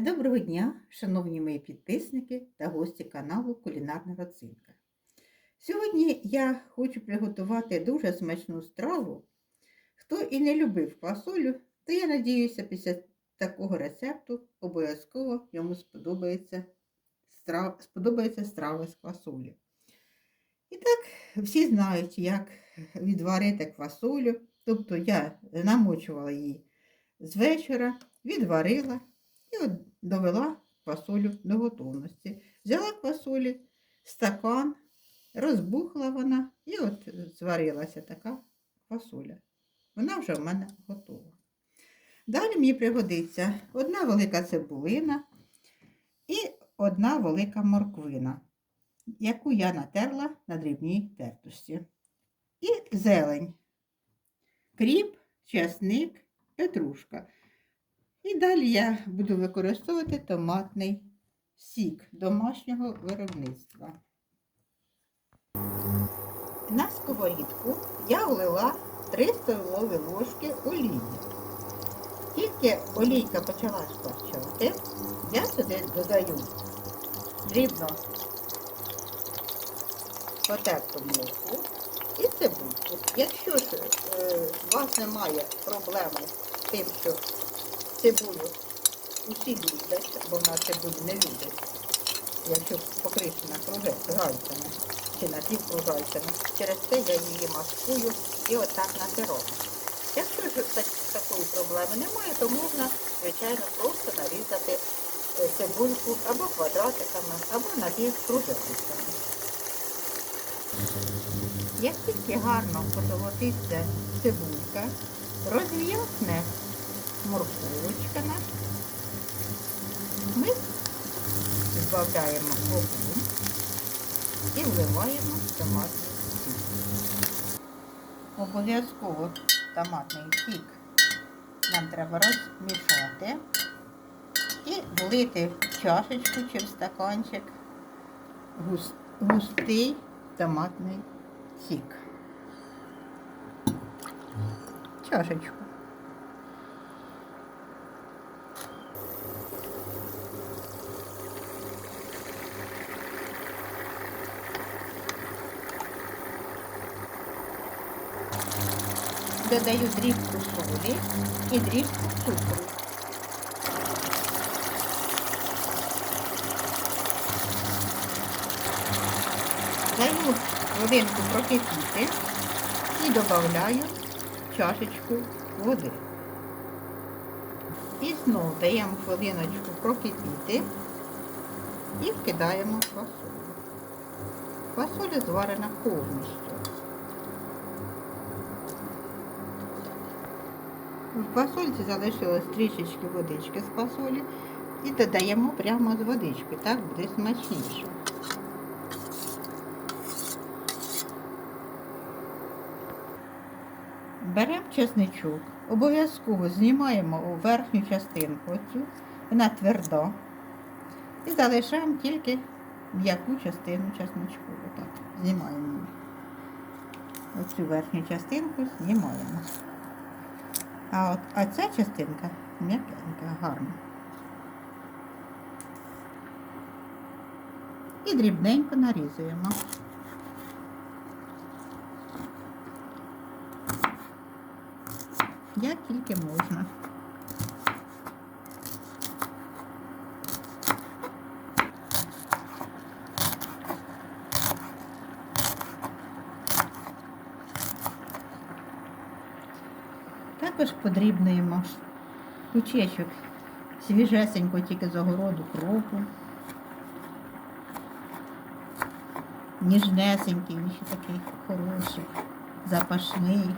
Доброго дня, шановні мої підписники та гості каналу Кулінарна Родзинка. Сьогодні я хочу приготувати дуже смачну страву. Хто і не любив квасолю, то я надіюся, після такого рецепту обов'язково йому сподобається страва, сподобається страва з квасолі. І так, всі знають, як відварити квасолю. Тобто я намочувала її з вечора, відварила і от довела квасолю до готовності. Взяла квасолі, стакан, розбухла вона і от зварилася така квасоля. Вона вже в мене готова. Далі мені пригодиться одна велика цибулина і одна велика морквина, яку я натерла на дрібній тертості. І зелень, кріп, часник, петрушка. І далі я буду використовувати томатний сік домашнього виробництва. На сковорідку я влила 3 столові ложки олії. Тільки олійка почала шкварчати, я сюди додаю дрібно потерту муку і цибульку. Якщо ж е, у вас немає проблеми з тим, що цибулю усі люблять, бо вона цибулю не любить. Якщо покришена кружальцями чи напівкружальцями, через це я її маскую і отак натираю. Якщо ж такої проблеми немає, то можна, звичайно, просто нарізати е, цибульку або квадратиками, або напівкружальцями. Як тільки гарно позолотиться цибулька, розв'ясне морковочка наша. Ми збавляємо вогонь і вливаємо томатний сік. Обов'язково томатний сік нам треба розмішати і влити в чашечку чи в стаканчик густий томатний сік. Чашечку. Додаю дрібку солі і дрібку цукру. Даю хвилинку прокипіти і додаю чашечку води. І знову даємо хвилиночку прокипіти і вкидаємо фасолю. Фасоля зварена повністю. В фасольці залишилось трішечки водички з фасолі і додаємо прямо з водички, так буде смачніше. Беремо чесничок, обов'язково знімаємо верхню частинку оцю, вона тверда. І залишаємо тільки м'яку частину чесничку. Отак, знімаємо. Оцю верхню частинку знімаємо. А от а ця частинка м'якенька, гарна. І дрібненько нарізуємо. Як тільки можна. Також подрібнуємо кучечок свіжесенько тільки з огороду кропу. Ніжнесенький, він ще такий хороший, запашний.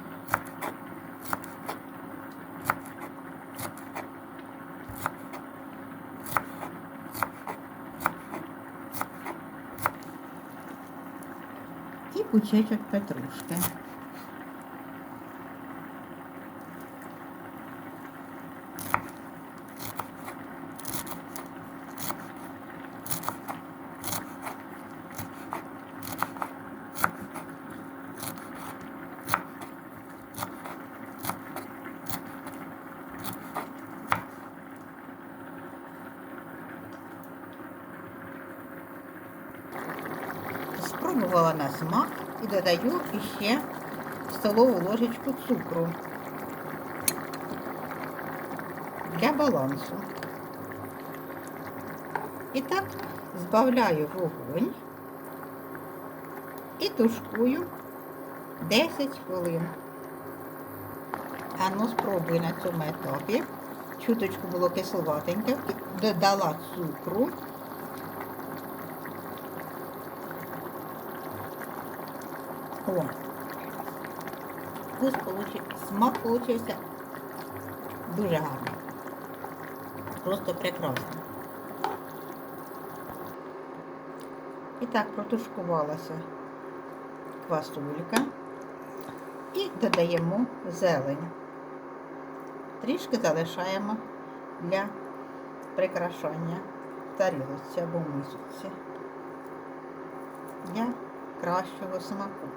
І кучечок петрушки. Спробувала на смак і додаю іще столову ложечку цукру для балансу. І так збавляю вогонь і тушкую 10 хвилин. А ну спробуй на цьому етапі. Чуточку було кисловатеньке, додала цукру. О, вкус получив, смак получився дуже гарний. Просто прекрасно. І так протушкувалася квасолька. І додаємо зелень. Трішки залишаємо для прикрашання тарілочці або мисочці для кращого смаку.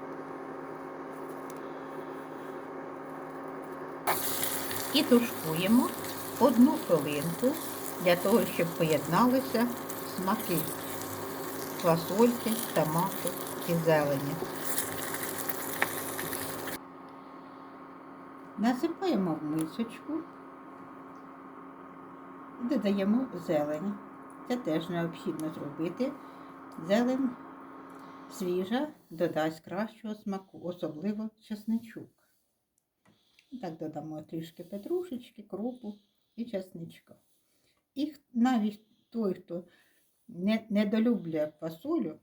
І тушкуємо одну хвилинку для того, щоб поєдналися смаки квасольки, томату і зелені. Насипаємо в мисочку і додаємо зелень. Це теж необхідно зробити. Зелень свіжа додасть кращого смаку, особливо чесничок. І Так додамо трішки петрушечки, кропу і чесничка. І навіть той, хто не, недолюблює фасолю,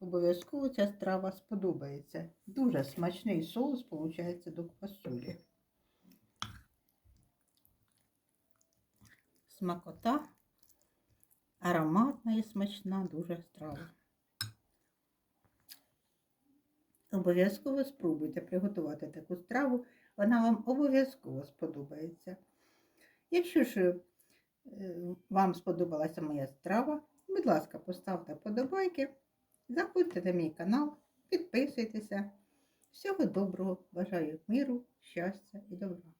обов'язково ця страва сподобається. Дуже смачний соус виходить до квасолі. Смакота, ароматна і смачна дуже страва. Обов'язково спробуйте приготувати таку страву, вона вам обов'язково сподобається. Якщо ж е, вам сподобалася моя страва, будь ласка, поставте подобайки, заходьте на мій канал, підписуйтеся. Всього доброго, бажаю миру, щастя і добра.